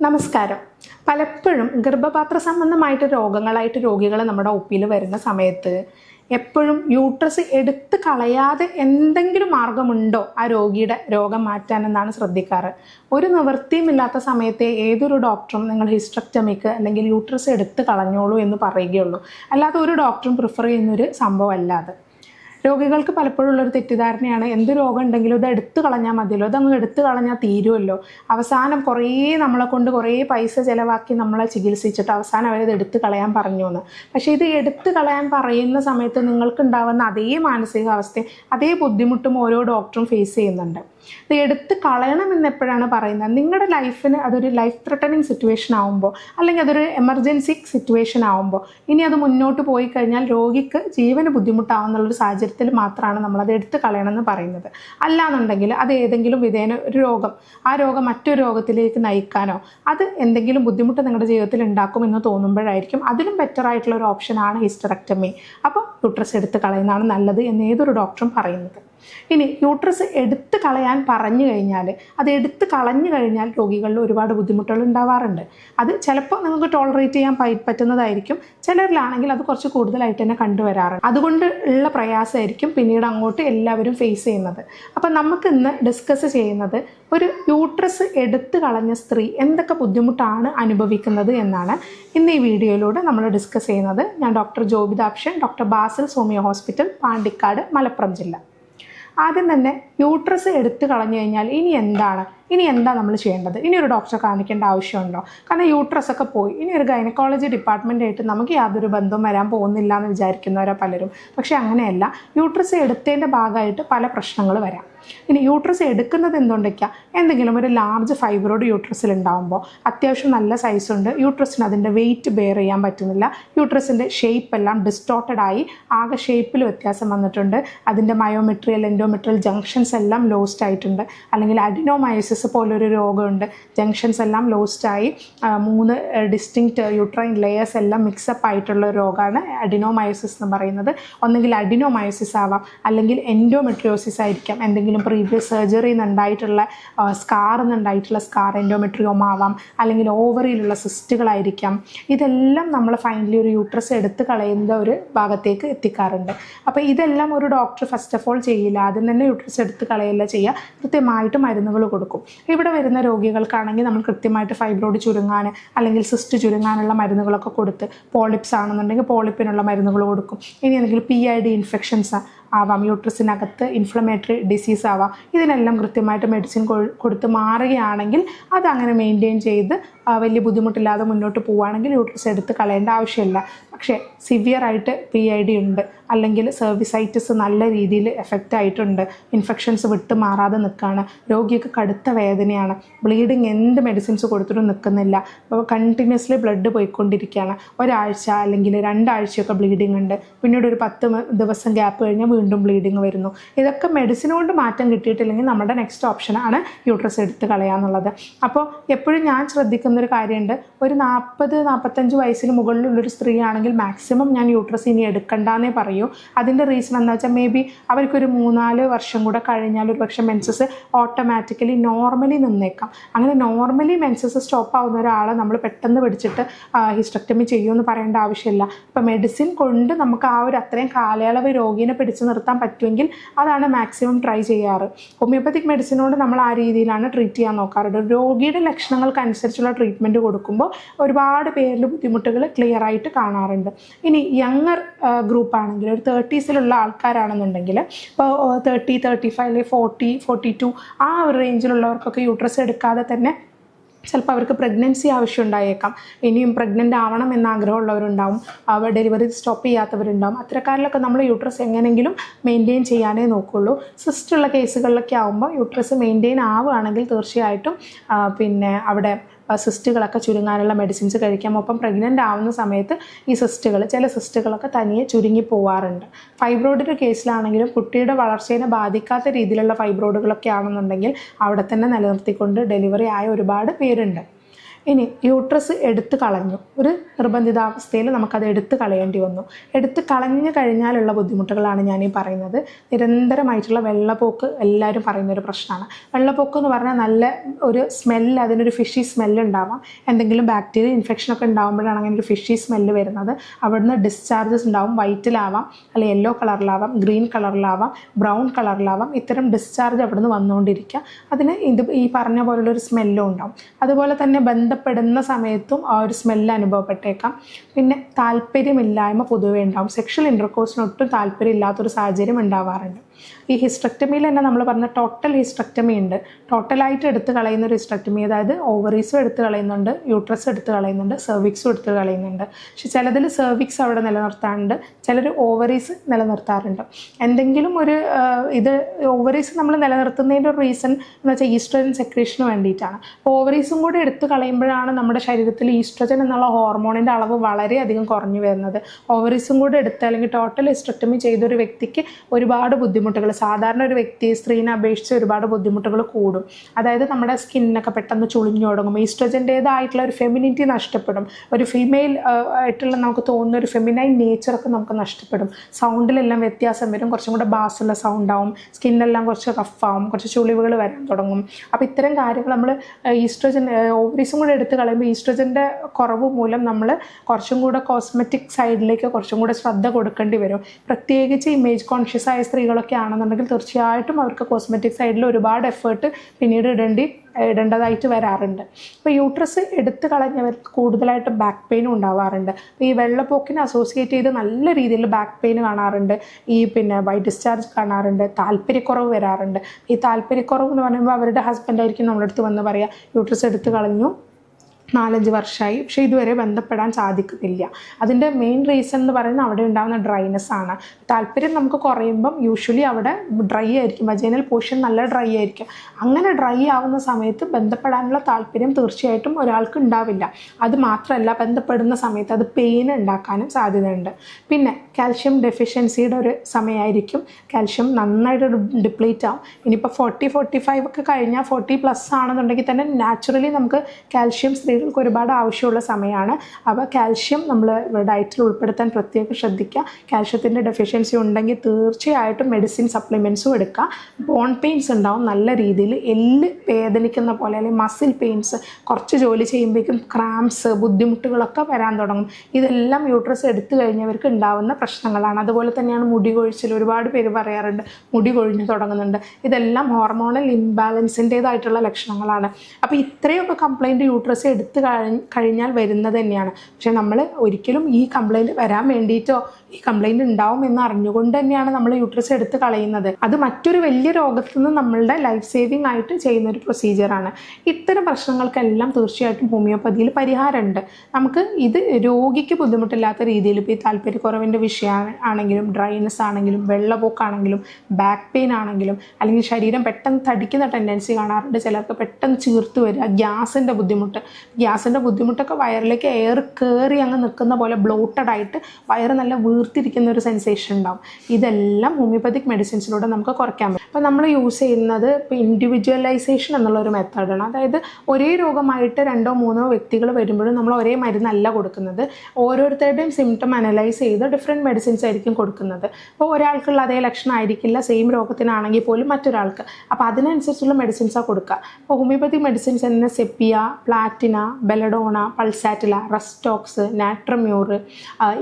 നമസ്കാരം. പലപ്പോഴും ഗർഭപാത്ര സംബന്ധമായിട്ട് രോഗങ്ങളായിട്ട് രോഗികൾ നമ്മുടെ ഒപ്പിയിൽ വരുന്ന സമയത്ത് എപ്പോഴും യൂട്രസ് എടുത്ത് കളയാതെ എന്തെങ്കിലും മാർഗമുണ്ടോ ആ രോഗിയുടെ രോഗം മാറ്റാൻ എന്നാണ് ശ്രദ്ധിക്കാറ്. ഒരു നിവൃത്തിയുമില്ലാത്ത സമയത്തെ ഏതൊരു ഡോക്ടറും നിങ്ങൾ ഹിസ്റ്റക്ടമിക്ക് അല്ലെങ്കിൽ യൂട്രസ് എടുത്ത് കളഞ്ഞോളൂ എന്ന് പറയുകയുള്ളൂ. അല്ലാതെ ഒരു ഡോക്ടറും പ്രിഫർ ചെയ്യുന്നൊരു സംഭവമല്ല അത്. രോഗികൾക്ക് പലപ്പോഴും ഉള്ളൊരു തെറ്റിദ്ധാരണയാണ്. എന്ത് രോഗം ഉണ്ടെങ്കിലും ഇത് എടുത്തു കളഞ്ഞാൽ മതിയല്ലോ. ഇതങ്ങ് എടുത്തു കളഞ്ഞാൽ തീരുമല്ലോ അവസാനം കുറേ നമ്മളെ കൊണ്ട് കുറേ പൈസ ചിലവാക്കി നമ്മളെ ചികിത്സിച്ചിട്ട് അവസാനം അവരത് എടുത്തു കളയാൻ പറഞ്ഞു എന്ന് പക്ഷേ ഇത് എടുത്തു കളയാൻ പറയുന്ന സമയത്ത് നിങ്ങൾക്ക് ഉണ്ടാവുന്ന അതേ മാനസികാവസ്ഥയും അതേ ബുദ്ധിമുട്ടും ഓരോ ഡോക്ടറും ഫേസ് ചെയ്യുന്നുണ്ട്. ഇത് എടുത്ത് കളയണമെന്ന് എപ്പോഴാണ് പറയുന്നത്? നിങ്ങളുടെ ലൈഫിന് അതൊരു ലൈഫ് ത്രെട്ടനിങ് സിറ്റുവേഷൻ ആവുമ്പോൾ അല്ലെങ്കിൽ അതൊരു എമർജൻസി സിറ്റുവേഷൻ ആവുമ്പോൾ ഇനി അത് മുന്നോട്ട് പോയി കഴിഞ്ഞാൽ രോഗിക്ക് ജീവന് ബുദ്ധിമുട്ടാവുന്നുള്ളൊരു സാഹചര്യത്തിൽ മാത്രമാണ് നമ്മളത് എടുത്ത് കളയണമെന്ന് പറയുന്നത്. അല്ലാന്നുണ്ടെങ്കിൽ അത് ഏതെങ്കിലും വിധേന ഒരു രോഗം ആ രോഗം മറ്റൊരു രോഗത്തിലേക്ക് നയിക്കാനോ അത് എന്തെങ്കിലും ബുദ്ധിമുട്ട് നിങ്ങളുടെ ജീവിതത്തിൽ ഉണ്ടാക്കുമെന്ന് തോന്നുമ്പോഴായിരിക്കും അതിലും ബെറ്റർ ആയിട്ടുള്ള ഒരു ഓപ്ഷനാണ് ഹിസ്റ്ററക്ടമി അപ്പോൾ യൂട്രസ് എടുത്ത് കളയുന്നതാണ് നല്ലത് എന്ന് ഏതൊരു ഡോക്ടറും പറയുന്നത്. ഇനി യൂട്രസ് എടുത്തു കളയാൻ പറഞ്ഞു കഴിഞ്ഞാൽ അത് എടുത്തു കളഞ്ഞു കഴിഞ്ഞാൽ രോഗികളിൽ ഒരുപാട് ബുദ്ധിമുട്ടുകൾ ഉണ്ടാവാറുണ്ട്. അത് ചിലപ്പോൾ നിങ്ങൾക്ക് ടോളറേറ്റ് ചെയ്യാൻ പറ്റുന്നതായിരിക്കും. ചിലരിലാണെങ്കിൽ അത് കുറച്ച് കൂടുതലായിട്ട് തന്നെ കണ്ടുവരാറുണ്ട് അതുകൊണ്ട് ഉള്ള പ്രയാസമായിരിക്കും പിന്നീട് അങ്ങോട്ട് എല്ലാവരും ഫേസ് ചെയ്യുന്നത്. അപ്പം നമുക്ക് ഇന്ന് ഡിസ്കസ് ചെയ്യുന്നത് ഒരു യൂട്രസ് എടുത്തു കളഞ്ഞ സ്ത്രീ എന്തൊക്കെ ബുദ്ധിമുട്ടാണ് അനുഭവിക്കുന്നത് എന്നാണ്. ഇന്ന് ഈ വീഡിയോയിലൂടെ നമ്മൾ ഡിസ്കസ് ചെയ്യുന്നത് ഞാൻ doctor Jobithakshan doctor Basil Somiya hospital Pandikkad Malappuram ജില്ല. ആദ്യം തന്നെ യൂട്രസ് എടുത്തു കളഞ്ഞു കഴിഞ്ഞാൽ ഇനി എന്താണ്? ഇനി എന്താ നമ്മൾ ചെയ്യേണ്ടത്? ഇനി ഒരു ഡോക്ടറെ കാണിക്കേണ്ട ആവശ്യമുണ്ടോ? കാരണം യൂട്രസ് ഒക്കെ പോയി. ഇനി ഒരു ഗൈനക്കോളജി ഡിപ്പാർട്ട്മെന്റായിട്ട് നമുക്ക് യാതൊരു ബന്ധവും വരാൻ പോകുന്നില്ല എന്ന് വിചാരിക്കുന്നവരാ പലരും. പക്ഷേ അങ്ങനെയല്ല. യൂട്രസ് എടുത്തതിന്റെ ഭാഗമായിട്ട് പല പ്രശ്നങ്ങൾ വരാം. ഇനി യൂട്രസ് എടുക്കുന്നത് എന്തുകൊണ്ടൊക്കെയാണ് എന്തെങ്കിലും ഒരു ലാർജ് ഫൈബറോട് യൂട്രസിൽ ഉണ്ടാകുമ്പോൾ അത്യാവശ്യം നല്ല സൈസ് ഉണ്ട്. യൂട്രസിന് അതിന്റെ വെയിറ്റ് ബെയർ ചെയ്യാൻ പറ്റുന്നില്ല. യൂട്രസിന്റെ ഷേപ്പ് എല്ലാം ഡിസ്റ്റോർട്ടഡ് ആയി ആകെ ഷേപ്പിൽ വ്യത്യാസം വന്നിട്ടുണ്ട്. അതിന്റെ മയോമെട്രിയൽ എൻഡോമെട്രിയൽ ജംഗ്ഷൻസ് എല്ലാം ലോസ്റ്റ് ആയിട്ടുണ്ട്. അല്ലെങ്കിൽ അഡിനോമയോസിസ് പോലൊരു രോഗമുണ്ട്. ജംഗ്ഷൻസ് എല്ലാം ലോസ്റ്റ് ആയി. മൂന്ന് ഡിസ്റ്റിങ്ക്റ്റ് യൂട്രൈൻ ലെയേഴ്സ് എല്ലാം മിക്സപ്പ് ആയിട്ടുള്ള ഒരു രോഗമാണ് അഡിനോമയോസിസ് എന്ന് പറയുന്നത്. ഒന്നെങ്കിൽ അഡിനോമയോസിസ് ആവാം അല്ലെങ്കിൽ എൻഡോമെട്രിയോസിസ് ആയിരിക്കാം. എന്തെങ്കിലും പ്രീവിയസ് സർജറി നിന്നുണ്ടായിട്ടുള്ള സ്കാർ നിന്നുണ്ടായിട്ടുള്ള സ്കാർ എൻഡോമെട്രിയോമ ആവാം അല്ലെങ്കിൽ ഓവറിയിലുള്ള സിസ്റ്റുകളായിരിക്കാം ഇതെല്ലാം നമ്മൾ ഫൈനലി ഒരു യൂട്രസ് എടുത്ത് കളയുന്ന ഒരു ഭാഗത്തേക്ക് എത്തിക്കാറുണ്ട്. അപ്പോൾ ഇതെല്ലാം ഒരു ഡോക്ടർ ഫസ്റ്റ് ഓഫ് ഓൾ ചെയ്യില്ല. ആദ്യം തന്നെ യൂട്രസ് എടുത്ത് കളയല്ല ചെയ്യുക. കൃത്യമായിട്ട് മരുന്നുകൾ കൊടുക്കും. ഇവിടെ വരുന്ന രോഗികൾക്കാണെങ്കിൽ നമ്മൾ കൃത്യമായിട്ട് ഫൈബ്രോയിഡ് ചുരുങ്ങാൻ അല്ലെങ്കിൽ സിസ്റ്റ് ചുരുങ്ങാനുള്ള മരുന്നുകളൊക്കെ കൊടുത്ത് പോളിപ്സ് ആണെന്നുണ്ടെങ്കിൽ പോളിപ്പിനുള്ള മരുന്നുകൾ കൊടുക്കും. ഇനി എന്തെങ്കിലും പി ഐ ഡി ഇൻഫെക്ഷൻസ് ആവാം. യൂട്രസിനകത്ത് ഇൻഫ്ലമേറ്ററി ഡിസീസ് ആവാം. ഇതിനെല്ലാം കൃത്യമായിട്ട് മെഡിസിൻ കൊടുത്ത് മാറുകയാണെങ്കിൽ അതങ്ങനെ മെയിന്റെയിൻ ചെയ്ത് വലിയ ബുദ്ധിമുട്ടില്ലാതെ മുന്നോട്ട് പോവുകയാണെങ്കിൽ യൂട്രസ് എടുത്ത് കളയേണ്ട ആവശ്യമില്ല. പക്ഷേ സിവിയർ ആയിട്ട് പി ഐ ഡി ഉണ്ട്. അല്ലെങ്കിൽ സെർവിസൈറ്റിസ് നല്ല രീതിയിൽ എഫക്റ്റ് ആയിട്ടുണ്ട്. ഇൻഫെക്ഷൻസ് വിട്ട് മാറാതെ നിൽക്കുകയാണ്. രോഗിക്ക് കടുത്ത വേദനയാണ്. ബ്ലീഡിങ് എന്ത് മെഡിസിൻസ് കൊടുത്തിട്ടും നിൽക്കുന്നില്ല. അപ്പോൾ കണ്ടിന്യൂസ്ലി ബ്ലഡ് പോയിക്കൊണ്ടിരിക്കുകയാണ്. ഒരാഴ്ച അല്ലെങ്കിൽ രണ്ടാഴ്ചയൊക്കെ ബ്ലീഡിങ് ഉണ്ട്. പിന്നീട് ഒരു പത്ത് ദിവസം ഗ്യാപ്പ് കഴിഞ്ഞാൽ വീണ്ടും ബ്ലീഡിങ് വരുന്നു. ഇതൊക്കെ മെഡിസിൻ കൊണ്ട് മാറ്റം കിട്ടിയിട്ടില്ലെങ്കിൽ നമ്മുടെ നെക്സ്റ്റ് ഓപ്ഷനാണ് യൂട്രസ് എടുത്ത് കളയാന്നുള്ളത് അപ്പോൾ എപ്പോഴും ഞാൻ ശ്രദ്ധിക്കുന്ന ഒരു കാര്യമുണ്ട്. ഒരു നാൽപ്പത് നാൽപ്പത്തഞ്ച് വയസ്സിന് മുകളിലുള്ളൊരു സ്ത്രീ ആണെങ്കിൽ മാക്സിമം ഞാൻ യൂട്രസ് ഇനി എടുക്കണ്ടെന്നേ പറയൂ. അതിന്റെ റീസൺ എന്താ വെച്ചാൽ മേ ബി അവർക്കൊരു മൂന്നാൽ വർഷം കൂടെ കഴിഞ്ഞാൽ ഒരു പക്ഷേ മെൻസസ് ഓട്ടോമാറ്റിക്കലി നോർമലി നിന്നേക്കാം. അങ്ങനെ നോർമലി മെൻസസ് സ്റ്റോപ്പ് ആവുന്ന ഒരാളെ നമ്മൾ പെട്ടെന്ന് പിടിച്ചിട്ട് ഹിസ്റ്റക്ടമി ചെയ്യുമെന്ന് പറയേണ്ട ആവശ്യമില്ല. ഇപ്പം മെഡിസിൻ കൊണ്ട് നമുക്ക് ആ ഒരു അത്രയും കാലയളവ് രോഗീനെ പിടിച്ചു നിർത്താൻ പറ്റുമെങ്കിൽ അതാണ് മാക്സിമം ട്രൈ ചെയ്യാറ്. ഹോമിയോപ്പത്തിക് മെഡിസിനോട് നമ്മൾ ആ രീതിയിലാണ് ട്രീറ്റ് ചെയ്യാൻ നോക്കാറുണ്ട് രോഗിയുടെ ലക്ഷണങ്ങൾക്കനുസരിച്ചുള്ള ട്രീറ്റ്മെന്റ് കൊടുക്കുമ്പോൾ ഒരുപാട് പേരിൽ ബുദ്ധിമുട്ടുകൾ ക്ലിയർ ആയിട്ട് കാണാറുണ്ട്. ഇനി യങ്ങർ ഗ്രൂപ്പ് ആണെങ്കിൽ ഒരു തേർട്ടീസിലുള്ള ആൾക്കാരാണെന്നുണ്ടെങ്കിൽ ഇപ്പോൾ thirty thirty five forty forty two ആ ഒരു റേഞ്ചിലുള്ളവർക്കൊക്കെ യൂട്രസ് എടുക്കാതെ തന്നെ ചിലപ്പോൾ അവർക്ക് പ്രഗ്നൻസി ആവശ്യം ഉണ്ടായേക്കാം. ഇനിയും പ്രഗ്നന്റ് ആവണം എന്ന ആഗ്രഹമുള്ളവരുണ്ടാവും. അവർ ഡെലിവറി സ്റ്റോപ്പ് ചെയ്യാത്തവരുണ്ടാവും. അത്തരക്കാരിലൊക്കെ നമ്മൾ യൂട്രസ് എങ്ങനെങ്കിലും മെയിന്റെയിൻ ചെയ്യാനേ നോക്കുള്ളൂ. സിസ്റ്റുള്ള കേസുകളിലൊക്കെ ആകുമ്പോൾ യൂട്രസ് മെയിന്റെയിൻ ആവുകയാണെങ്കിൽ തീർച്ചയായിട്ടും പിന്നെ അവിടെ സിസ്റ്റുകളൊക്കെ ചുരുങ്ങാനുള്ള മെഡിസിൻസ് കഴിക്കാം. ഒപ്പം പ്രഗ്നന്റ് ആവുന്ന സമയത്ത് ഈ സിസ്റ്റുകൾ ചില സിസ്റ്റുകളൊക്കെ തനിയെ ചുരുങ്ങി പോവാറുണ്ട്. ഫൈബ്രോയിഡിന്റെ കേസിലാണെങ്കിലും കുട്ടിയുടെ വളർച്ചയെ ബാധിക്കാത്ത രീതിയിലുള്ള ഫൈബ്രോയിഡുകളൊക്കെ ആണെന്നുണ്ടെങ്കിൽ അവിടെ തന്നെ നിലനിർത്തിക്കൊണ്ട് ഡെലിവറി ആയ ഒരുപാട് പേരുണ്ട്. ഇനി യൂട്രസ് എടുത്തു കളഞ്ഞു. ഒരു നിർബന്ധിതാവസ്ഥയിൽ നമുക്കത് എടുത്തു കളയേണ്ടി വന്നു. എടുത്ത് കളഞ്ഞു കഴിഞ്ഞാലുള്ള ബുദ്ധിമുട്ടുകളാണ് ഞാൻ ഈ പറയുന്നത്. നിരന്തരമായിട്ടുള്ള വെള്ളപ്പോക്ക് എല്ലാവരും പറയുന്ന ഒരു പ്രശ്നമാണ്. വെള്ളപ്പോക്ക് എന്ന് പറഞ്ഞാൽ നല്ല ഒരു സ്മെല്ല് അതിനൊരു ഫിഷി സ്മെല്ല് ഉണ്ടാവാം. എന്തെങ്കിലും ബാക്ടീരിയ ഇൻഫെക്ഷൻ ഒക്കെ ഉണ്ടാകുമ്പോഴാണ് അങ്ങനെ ഒരു ഫിഷി സ്മെല്ല് വരുന്നത്. അവിടുന്ന് ഡിസ്ചാർജസ് ഉണ്ടാവും. വൈറ്റിലാവാം അല്ലെ യെല്ലോ കളറിലാവാം ഗ്രീൻ കളറിലാവാം ബ്രൗൺ കളറിലാവാം ഇത്തരം ഡിസ്ചാർജ് അവിടുന്ന് വന്നുകൊണ്ടിരിക്കുക. അതിന് ഇത് ഈ പറഞ്ഞ പോലുള്ളൊരു സ്മെല്ലും ഉണ്ടാവും. അതുപോലെ തന്നെ ബന്ധപ്പെടുന്ന സമയത്തും ആ ഒരു സ്മെല്ല് അനുഭവപ്പെട്ടേക്കാം. പിന്നെ താല്പര്യമില്ലായ്മ പൊതുവേ ഉണ്ടാവും. സെക്ഷൽ ഇന്റർകോഴ്സിന് ഒട്ടും താല്പര്യമില്ലാത്തൊരു സാഹചര്യം ഉണ്ടാവാറുണ്ട്. ഈ ഹിസ്ട്രക്ടമിയിൽ തന്നെ നമ്മൾ പറഞ്ഞ ടോട്ടൽ ഹിസ്ട്രക്ടമി ഉണ്ട്. ടോട്ടലായിട്ട് എടുത്ത് കളയുന്ന ഒരു ഹിസ്ട്രക്ടമി അതായത് ഓവറീസും എടുത്ത് കളയുന്നുണ്ട് യൂട്രസ് എടുത്ത് കളയുന്നുണ്ട് സെർവിക്സും എടുത്ത് കളയുന്നുണ്ട്. പക്ഷെ ചിലതിൽ സെർവിക്സ് അവിടെ നിലനിർത്താറുണ്ട് ചിലർ ഓവറീസ് നിലനിർത്താറുണ്ട്. എന്തെങ്കിലും ഒരു ഇത് ഓവറീസ് നമ്മൾ നിലനിർത്തുന്നതിന്റെ ഒരു റീസൺ എന്ന് വെച്ചാൽ ഈസ്ട്രജൻ സെക്രീഷന് വേണ്ടിയിട്ടാണ്. ഓവറീസും കൂടി എടുത്ത് കളയുമ്പോഴാണ് നമ്മുടെ ശരീരത്തിൽ ഈസ്ട്രജൻ എന്നുള്ള ഹോർമോണിന്റെ അളവ് വളരെയധികം കുറഞ്ഞു വരുന്നത്. ഓവറീസും കൂടി എടുത്ത് അല്ലെങ്കിൽ ടോട്ടൽ ഹിസ്ട്രക്ടമി ചെയ്ത ഒരു വ്യക്തിക്ക് ഒരുപാട് ബുദ്ധിമുട്ടുകൾ സാധാരണ ഒരു വ്യക്തി സ്ത്രീനെ അപേക്ഷിച്ച് ഒരുപാട് ബുദ്ധിമുട്ടുകൾ കൂടും. അതായത് നമ്മുടെ സ്കിന്നൊക്കെ പെട്ടെന്ന് ചുളിഞ്ഞു തുടങ്ങും. ഈസ്ട്രജന്റേതായിട്ടുള്ള ഒരു ഫെമിനിറ്റി നഷ്ടപ്പെടും. ഒരു ഫീമെയിൽ ആയിട്ടുള്ള നമുക്ക് തോന്നുന്ന ഒരു ഫെമിനൈൻ നേച്ചറൊക്കെ നമുക്ക് നഷ്ടപ്പെടും. സൗണ്ടിലെല്ലാം വ്യത്യാസം വരും. കുറച്ചും കൂടെ ബാസുള്ള സൗണ്ടാവും. സ്കിന്നെല്ലാം കുറച്ച് റഫാവും. കുറച്ച് ചുളിവുകൾ വരാൻ തുടങ്ങും. അപ്പോൾ ഇത്തരം കാര്യങ്ങൾ നമ്മൾ ഈസ്ട്രജൻ ഓവറീസും കൂടെ എടുത്ത് കളയുമ്പോൾ ഈസ്ട്രജന്റെ കുറവ് മൂലം നമ്മൾ കുറച്ചും കൂടെ കോസ്മെറ്റിക് സൈഡിലേക്ക് കുറച്ചും കൂടെ ശ്രദ്ധ കൊടുക്കേണ്ടി വരും. പ്രത്യേകിച്ച് ഇമേജ് കോൺഷ്യസ് ആയ സ്ത്രീകളൊക്കെ ആണെന്നുണ്ടെങ്കിൽ തീർച്ചയായിട്ടും അവർക്ക് കോസ്മെറ്റിക് സൈഡിൽ ഒരുപാട് എഫേർട്ട് പിന്നീട് ഇടേണ്ടി ഇടേണ്ടതായിട്ട് വരാറുണ്ട്. അപ്പോൾ യൂട്രസ് എടുത്തു കളഞ്ഞവർക്ക് കൂടുതലായിട്ട് ബാക്ക് പെയിനും ഉണ്ടാവാറുണ്ട്. അപ്പോൾ ഈ വെള്ളപ്പൊക്കിനെ അസോസിയേറ്റ് ചെയ്ത് നല്ല രീതിയിൽ ബാക്ക് പെയിൻ കാണാറുണ്ട്. ഈ പിന്നെ വൈറ്റ് ഡിസ്ചാർജ് കാണാറുണ്ട്. താല്പര്യക്കുറവ് വരാറുണ്ട്. ഈ താല്പര്യക്കുറവ് എന്ന് പറയുമ്പോൾ അവരുടെ ഹസ്ബൻഡായിരിക്കും നമ്മുടെ അടുത്ത് വന്ന് പറയുക യൂട്രസ് എടുത്തു കളഞ്ഞു. നാലഞ്ച് വർഷമായി. പക്ഷേ ഇതുവരെ ബന്ധപ്പെടാൻ സാധിക്കുന്നില്ല. അതിന്റെ മെയിൻ റീസൺ എന്ന് പറയുന്നത് അവിടെ ഉണ്ടാകുന്ന ഡ്രൈനെസ് ആണ്. താല്പര്യം നമുക്ക് കുറയുമ്പം യൂഷ്വലി അവിടെ ഡ്രൈ ആയിരിക്കും. വജൈനൽ പോർഷൻ നല്ല ഡ്രൈ ആയിരിക്കും. അങ്ങനെ ഡ്രൈ ആവുന്ന സമയത്ത് ബന്ധപ്പെടാനുള്ള താല്പര്യം തീർച്ചയായിട്ടും ഒരാൾക്ക് ഉണ്ടാവില്ല. അത് മാത്രമല്ല ബന്ധപ്പെടുന്ന സമയത്ത് അത് പെയിൻ ഉണ്ടാക്കാനും സാധ്യതയുണ്ട്. പിന്നെ കാൽഷ്യം ഡെഫിഷ്യൻസിയുടെ ഒരു സമയമായിരിക്കും. കാൽഷ്യം നന്നായിട്ട് ഡിപ്ലീറ്റ് ആവും. ഇനിയിപ്പോൾ ഫോർട്ടി ഫോർട്ടി ഫൈവ് ഒക്കെ കഴിഞ്ഞാൽ ഫോർട്ടി പ്ലസ് ആണെന്നുണ്ടെങ്കിൽ തന്നെ നാച്ചുറലി നമുക്ക് കാൽഷ്യം സ്ത്രീകൾക്ക് ഒരുപാട് ആവശ്യമുള്ള സമയമാണ്. അപ്പോൾ കാൽഷ്യം നമ്മൾ ഡയറ്റിൽ ഉൾപ്പെടുത്താൻ പ്രത്യേകം ശ്രദ്ധിക്കുക. കാൽഷ്യത്തിന്റെ ഡെഫിഷ്യൻസി ഉണ്ടെങ്കിൽ തീർച്ചയായിട്ടും മെഡിസിൻ സപ്ലിമെൻസും എടുക്കുക. ബോൺ പെയിൻസ് ഉണ്ടാവും നല്ല രീതിയിൽ. എല്ല് വേദനിക്കുന്ന പോലെ അല്ലെങ്കിൽ മസിൽ പെയിൻസ് കുറച്ച് ജോലി ചെയ്യുമ്പോഴേക്കും ക്രാംസ് ബുദ്ധിമുട്ടുകളൊക്കെ വരാൻ തുടങ്ങും. ഇതെല്ലാം യൂട്രസ് എടുത്തു കഴിഞ്ഞവർക്ക് ഉണ്ടാവുന്ന പ്രശ്നങ്ങളാണ്. അതുപോലെ തന്നെയാണ് മുടി കൊഴിച്ചിൽ ഒരുപാട് പേര് പറയാറുണ്ട്. മുടി കൊഴിഞ്ഞു തുടങ്ങുന്നുണ്ട്. ഇതെല്ലാം ഹോർമോണൽ ഇംബാലൻസിന്റേതായിട്ടുള്ള ലക്ഷണങ്ങളാണ്. അപ്പോൾ ഇത്രയൊക്കെ കംപ്ലൈന്റ് യൂട്രസ് എടുത്തു കഴിഞ്ഞാൽ വരുന്നത് തന്നെയാണ്. പക്ഷേ നമ്മൾ ഒരിക്കലും ഈ കംപ്ലൈന്റ് വരാൻ വേണ്ടിയിട്ടോ ഈ കംപ്ലൈന്റ് ഉണ്ടാവും എന്ന് അറിഞ്ഞുകൊണ്ട് തന്നെയാണ് നമ്മൾ യൂട്രസ് എടുത്ത് കളയുന്നത്. അത് മറ്റൊരു വലിയ രോഗത്തിൽ നിന്ന് നമ്മളുടെ ലൈഫ് സേവിങ് ആയിട്ട് ചെയ്യുന്ന ഒരു പ്രൊസീജിയറാണ് ഇത്തരം പ്രശ്നങ്ങൾക്കെല്ലാം തീർച്ചയായിട്ടും ഹോമിയോപ്പതിയിൽ പരിഹാരമുണ്ട്. നമുക്ക് ഇത് രോഗിക്ക് ബുദ്ധിമുട്ടില്ലാത്ത രീതിയിൽ ഇപ്പോൾ ഈ താല്പര്യക്കുറവിന്റെ ആണെങ്കിലും ഡ്രൈനെസ് ആണെങ്കിലും വെള്ളപ്പൊക്കാണെങ്കിലും ബാക്ക് പെയിൻ ആണെങ്കിലും അല്ലെങ്കിൽ ശരീരം പെട്ടെന്ന് തടിക്കുന്ന ടെൻഡൻസി കാണാറുണ്ട്. ചിലർക്ക് പെട്ടെന്ന് ചീർത്ത് വരിക ഗ്യാസിന്റെ ബുദ്ധിമുട്ട്. ഗ്യാസിന്റെ ബുദ്ധിമുട്ടൊക്കെ വയറിലേക്ക് എയർ കയറി അങ്ങ് നിൽക്കുന്ന പോലെ ബ്ലോട്ടഡ് ആയിട്ട് വയറ് നല്ല വീർത്തിരിക്കുന്ന ഒരു സെൻസേഷൻ ഉണ്ടാവും. ഇതെല്ലാം ഹോമിയോപ്പതിക് മെഡിസിൻസിലൂടെ നമുക്ക് കുറയ്ക്കാൻ പറ്റും. അപ്പോൾ നമ്മൾ യൂസ് ചെയ്യുന്നത് ഇപ്പോൾ ഇൻഡിവിജ്വലൈസേഷൻ എന്നുള്ള ഒരു മെത്തേഡാണ് അതായത് ഒരേ രോഗമായിട്ട് രണ്ടോ മൂന്നോ വ്യക്തികൾ വരുമ്പോഴും നമ്മൾ ഒരേ മരുന്നല്ല കൊടുക്കുന്നത്. ഓരോരുത്തരുടെയും സിംറ്റം അനലൈസ് ചെയ്ത് ഡിഫറെന്റ് മെഡിസിൻസ് ആയിരിക്കും കൊടുക്കുന്നത്. അപ്പോൾ ഒരാൾക്കുള്ള അതേ ലക്ഷണം ആയിരിക്കില്ല സെയിം രോഗത്തിനാണെങ്കിൽ പോലും മറ്റൊരാൾക്ക്. അപ്പോൾ അതിനനുസരിച്ചുള്ള മെഡിസിൻസാണ് കൊടുക്കുക. അപ്പോൾ ഹോമിയോപ്പതി മെഡിസിൻസ് തന്നെ sepia platina belladonna pulsatilla rhus tox natrum mur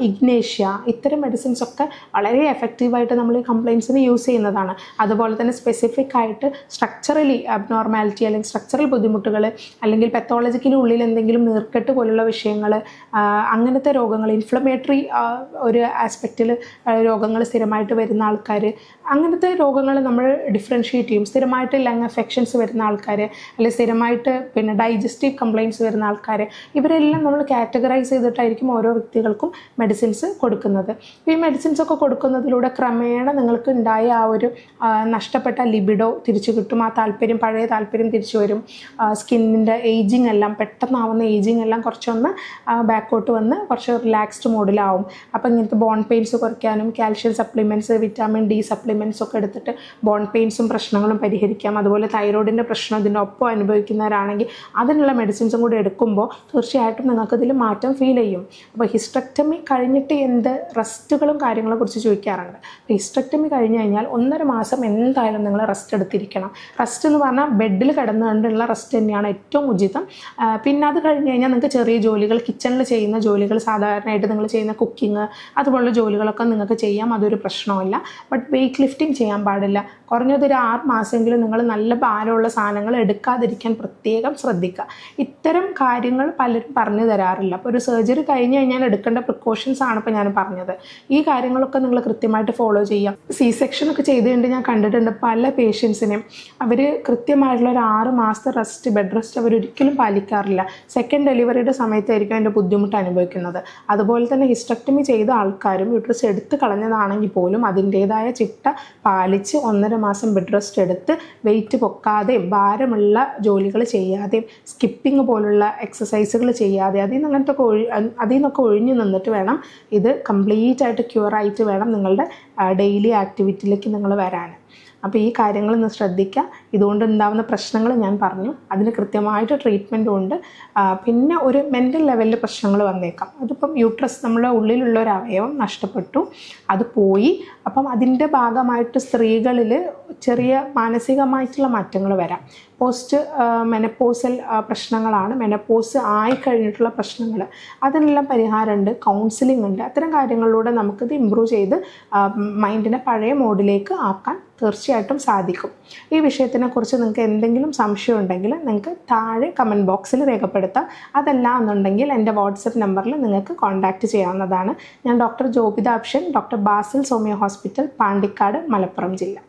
ignatia ഇത്തരം മെഡിസിൻസ് ഒക്കെ വളരെ എഫക്റ്റീവായിട്ട് നമ്മൾ ഈ കംപ്ലയിൻസിന് യൂസ് ചെയ്യുന്നതാണ്. അതുപോലെ തന്നെ സ്പെസിഫിക് ആയിട്ട് സ്ട്രക്ചറലി അബ്നോർമാലിറ്റി അല്ലെങ്കിൽ സ്ട്രക്ചറൽ ബുദ്ധിമുട്ടുകൾ അല്ലെങ്കിൽ പെത്തോളജിക്കലി ഉള്ളിൽ എന്തെങ്കിലും നീർക്കെട്ട് പോലുള്ള വിഷയങ്ങൾ അങ്ങനത്തെ രോഗങ്ങൾ ഇൻഫ്ലമേറ്ററി ഒരു ആസ്പെക്റ്റിൽ രോഗങ്ങൾ സ്ഥിരമായിട്ട് വരുന്ന ആൾക്കാർ അങ്ങനത്തെ രോഗങ്ങൾ നമ്മൾ ഡിഫറൻഷ്യേറ്റ് ചെയ്യും. സ്ഥിരമായിട്ട് ലങ് അഫെക്ഷൻസ് വരുന്ന ആൾക്കാർ അല്ലെങ്കിൽ സ്ഥിരമായിട്ട് പിന്നെ ഡൈജസ്റ്റീവ് കംപ്ലയിൻസ് വരുന്ന ആൾക്കാർ ഇവരെല്ലാം നമ്മൾ കാറ്റഗറൈസ് ചെയ്തിട്ടായിരിക്കും ഓരോ വ്യക്തികൾക്കും മെഡിസിൻസ് കൊടുക്കുന്നത്. ഈ മെഡിസിൻസ് ഒക്കെ കൊടുക്കുന്നതിലൂടെ ക്രമേണ നിങ്ങൾക്ക് ഉണ്ടായ ആ ഒരു നഷ്ടപ്പെട്ട ലിബിഡോ തിരിച്ചു കിട്ടും ആ താല്പര്യം പഴയ താല്പര്യം തിരിച്ചു വരും. സ്കിന്നിന്റെ ഏജിങ് എല്ലാം പെട്ടെന്നാവുന്ന ഏജിങ് എല്ലാം കുറച്ചൊന്ന് ബാക്കോട്ട് വന്ന് കുറച്ച് റിലാക്സ്ഡ് മോഡിലാവും അപ്പോൾ ഇങ്ങനത്തെ ബോൺ പെയിൻസ് കുറയ്ക്കാനും calcium supplements vitamin D supplements ഒക്കെ എടുത്തിട്ട് ബോൺ പെയിൻസും പ്രശ്നങ്ങളും പരിഹരിക്കാം. അതുപോലെ തൈറോയിഡിന്റെ പ്രശ്നം ഇതിന്റെ ഒപ്പം അനുഭവിക്കുന്നവരാണെങ്കിൽ അതിനുള്ള മെഡിസിൻസും കൂടി എടുക്കുമ്പോൾ തീർച്ചയായിട്ടും നിങ്ങൾക്ക് ഇതിൽ മാറ്റം ഫീൽ ചെയ്യും. അപ്പോൾ ഹിസ്റ്റക്ടമി കഴിഞ്ഞിട്ട് എന്ത് റെസ്റ്റുകളും കാര്യങ്ങളെ കുറിച്ച് ചോദിക്കാറുണ്ട്. അപ്പോൾ ഹിസ്റ്റക്ടമി കഴിഞ്ഞ് കഴിഞ്ഞാൽ ഒന്നര മാസം എന്തായാലും നിങ്ങൾ റെസ്റ്റ് എടുത്തിരിക്കണം. റെസ്റ്റ് എന്ന് പറഞ്ഞാൽ ബെഡിൽ കിടന്നുകൊണ്ടുള്ള റെസ്റ്റ് തന്നെയാണ് ഏറ്റവും ഉചിതം. പിന്നെ അത് കഴിഞ്ഞ് കഴിഞ്ഞാൽ നിങ്ങൾക്ക് ചെറിയ ജോലികൾ കിച്ചണിൽ ചെയ്യുന്ന ജോലികൾ സാധാരണയായിട്ട് നിങ്ങൾ ചെയ്യുന്ന കുക്കിംഗ് അതുപോലുള്ള ജോലികളൊക്കെ നിങ്ങൾക്ക് ചെയ്യാം അതൊരു പ്രശ്നമല്ല ബട്ട് വെയിറ്റ് ലിഫ്റ്റിംഗ് ചെയ്യാൻ പാടില്ല. കുറഞ്ഞത് ഒരു ആറ് മാസമെങ്കിലും നിങ്ങൾ നല്ല ഭാരമുള്ള സാധനങ്ങൾ എടുക്കാതിരിക്കാൻ പ്രത്യേകം ശ്രദ്ധിക്കുക. ഇത്തരം കാര്യങ്ങൾ പലരും പറഞ്ഞു തരാറില്ല. അപ്പോൾ ഒരു സർജറി കഴിഞ്ഞ് കഴിഞ്ഞാൽ എടുക്കേണ്ട പ്രിക്കോഷൻസ് ആണ് ഇപ്പോൾ ഞാൻ പറഞ്ഞത്. ഈ കാര്യങ്ങളൊക്കെ നിങ്ങൾ കൃത്യമായിട്ട് ഫോളോ ചെയ്യാം സി സെക്ഷൻ ഒക്കെ ചെയ്തുകൊണ്ട് ഞാൻ കണ്ടിട്ടുണ്ട് പല പേഷ്യൻസിനെയും അവർ കൃത്യമായിട്ടുള്ള ഒരു ആറ് മാസത്തെ റെസ്റ്റ് ബെഡ് റെസ്റ്റ് അവർ ഒരിക്കലും പാലിക്കാറില്ല സെക്കൻഡ് ഡെലിവറിയുടെ സമയത്തായിരിക്കും അതിന്റെ ബുദ്ധിമുട്ട് അനുഭവിക്കുന്നത്. അതുപോലെ തന്നെ ഹിസ്റ്റക്ടമി ചെയ്ത ആൾക്കാരും യൂട്രസ് എടുത്ത് കളഞ്ഞതാണെങ്കിൽ പോലും അതിന്റേതായ ചിട്ട പാലിച്ച് ഒന്നര മാസം ബെഡ് റെസ്റ്റ് എടുത്ത് വെയിറ്റ് പൊക്കാതെയും ഭാരമുള്ള ജോലികൾ ചെയ്യാതെയും സ്കിപ്പിംഗ് പോലുള്ള എക്സസൈസുകൾ ചെയ്യാതെ അതിൽ നിന്ന് അങ്ങനത്തെ ഒഴി അതിൽ നിന്നൊക്കെ ഒഴിഞ്ഞു നിന്നിട്ട് വേണം ഇത് കംപ്ലീറ്റ് ആയിട്ട് ക്യൂർ ആയിട്ട് വേണം നിങ്ങളുടെ ഡെയിലി ആക്ടിവിറ്റിയിലേക്ക് നിങ്ങൾ വരാൻ. അപ്പോൾ ഈ കാര്യങ്ങളൊന്ന് ശ്രദ്ധിക്കുക. ഇതുകൊണ്ട് ഉണ്ടാകുന്ന പ്രശ്നങ്ങൾ ഞാൻ പറഞ്ഞു. അതിന് കൃത്യമായിട്ട് ട്രീറ്റ്മെന്റും ഉണ്ട്. പിന്നെ ഒരു മെന്റൽ ലെവലിൽ പ്രശ്നങ്ങൾ വന്നേക്കാം. അതിപ്പം യൂട്രസ് നമ്മുടെ ഉള്ളിലുള്ള ഒരു അവയവം നഷ്ടപ്പെട്ടു. അത് പോയി. അപ്പം അതിന്റെ ഭാഗമായിട്ട് സ്ത്രീകളിൽ ചെറിയ മാനസികമായിട്ടുള്ള മാറ്റങ്ങൾ വരാം. പോസ്റ്റ് മെനപ്പോസൽ പ്രശ്നങ്ങളാണ്. മെനപ്പോസ് ആയി കഴിഞ്ഞിട്ടുള്ള പ്രശ്നങ്ങൾ അതിനെല്ലാം പരിഹാരമുണ്ട്. കൗൺസിലിംഗ് ഉണ്ട്. അത്തരം കാര്യങ്ങളിലൂടെ നമുക്കിത് ഇമ്പ്രൂവ് ചെയ്ത് മൈൻഡിനെ പഴയ മോഡിലേക്ക് ആക്കാൻ തീർച്ചയായിട്ടും സാധിക്കും. ഈ വിഷയത്തിനെക്കുറിച്ച് നിങ്ങൾക്ക് എന്തെങ്കിലും സംശയം ഉണ്ടെങ്കിൽ നിങ്ങൾക്ക് താഴെ കമന്റ് ബോക്സിൽ രേഖപ്പെടുത്താം. അതല്ല എന്നുണ്ടെങ്കിൽ എന്റെ വാട്സപ്പ് നമ്പറിൽ നിങ്ങൾക്ക് കോൺടാക്റ്റ് ചെയ്യാവുന്നതാണ്. ഞാൻ doctor Jobitha Apshan doctor Basil Somya hospital Pandikkad Malappuram ജില്ല.